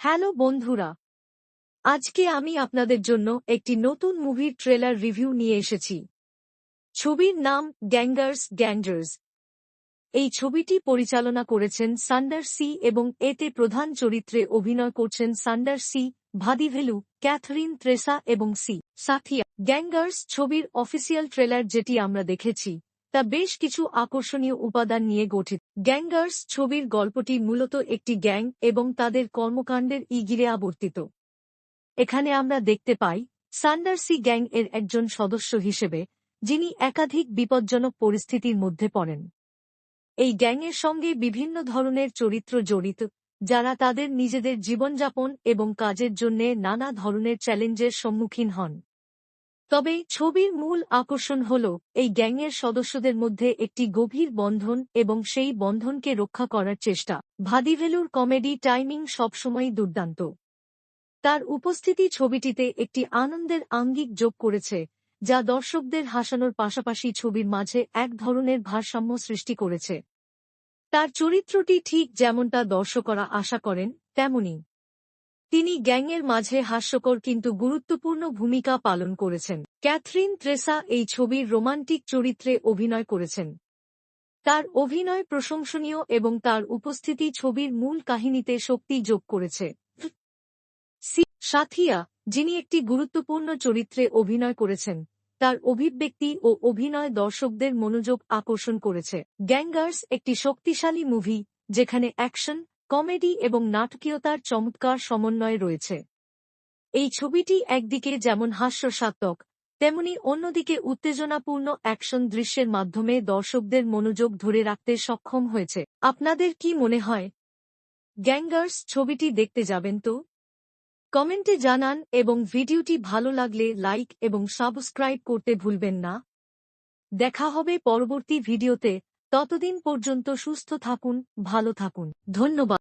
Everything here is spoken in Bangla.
হ্যালো বন্ধুরা। আজকে আমি আপনাদের জন্য একটি নতুন মুভির ট্রেলার রিভিউ নিয়ে এসেছি। ছবির নাম গ্যাঙ্গার্স গ্যাঙ্গার্স এই ছবিটি পরিচালনা করেছেন সান্ডার সি এবং এতে প্রধান চরিত্রে অভিনয় করছেন সান্ডার সি, ভাদিভেলু, ক্যাথরিন ত্রেসা এবং সি। সাথিয়া গ্যাঙ্গার্স ছবির অফিসিয়াল ট্রেলার যেটি আমরা দেখেছি। তা বেশ কিছু আকর্ষণীয় উপাদান নিয়ে গঠিত। গ্যাঙ্গার্স ছবির গল্পটি মূলত একটি গ্যাং এবং তাদের কর্মকাণ্ডের ইগিরে আবর্তিত। এখানে আমরা দেখতে পাই, সান্ডারসি গ্যাং এর একজন সদস্য হিসেবে, যিনি একাধিক বিপজ্জনক পরিস্থিতির মধ্যে পড়েন। এই গ্যাংয়ের সঙ্গে বিভিন্ন ধরনের চরিত্র জড়িত, যারা তাদের নিজেদের জীবনযাপন এবং কাজের জন্য নানা ধরনের চ্যালেঞ্জের সম্মুখীন হন। তবে ছবির মূল আকর্ষণ হল, এই গ্যাংয়ের সদস্যদের মধ্যে একটি গভীর বন্ধন এবং সেই বন্ধনকে রক্ষা করার চেষ্টা। ভাদিভেলুর কমেডি টাইমিং সবসময়ই দুর্দান্ত। তার উপস্থিতি ছবিটিতে একটি আনন্দের আঙ্গিক যোগ করেছে, যা দর্শকদের হাসানোর পাশাপাশি ছবির মাঝে এক ধরনের ভারসাম্য সৃষ্টি করেছে। তার চরিত্রটি ঠিক যেমনটা দর্শকরা আশা করেন তেমনি তিনি গ্যাংয়ের মাঝে হাস্যকর কিন্তু গুরুত্বপূর্ণ ভূমিকা পালন করেছেন। ক্যাথরিন ত্রেসা এই ছবির রোমান্টিক চরিত্রে অভিনয় করেছেন। তার অভিনয় প্রশংসনীয় এবং তার উপস্থিতি ছবির মূল কাহিনীতে শক্তি যোগ করেছে। সাথিয়া, যিনি একটি গুরুত্বপূর্ণ চরিত্রে অভিনয় করেছেন, তার অভিব্যক্তি ও অভিনয় দর্শকদের মনোযোগ আকর্ষণ করেছে। গ্যাঙ্গার্স একটি শক্তিশালী মুভি, যেখানে অ্যাকশন কমেডি এবং নাটকীয়তার চমৎকার সমন্বয় রয়েছে। এই ছবিটি একদিকে যেমন হাস্যসাত্মক, তেমনি অন্যদিকে উত্তেজনাপূর্ণ অ্যাকশন দৃশ্যের মাধ্যমে দর্শকদের মনোযোগ ধরে রাখতে সক্ষম হয়েছে। আপনাদের কি মনে হয়? গ্যাঙ্গার্স ছবিটি দেখতে যাবেন তো? কমেন্টে জানান এবং ভিডিওটি ভালো লাগলে লাইক এবং সাবস্ক্রাইব করতে ভুলবেন না। দেখা হবে পরবর্তী ভিডিওতে। ততদিন পর্যন্ত সুস্থ থাকুন ভালো থাকুন। ধন্যবাদ।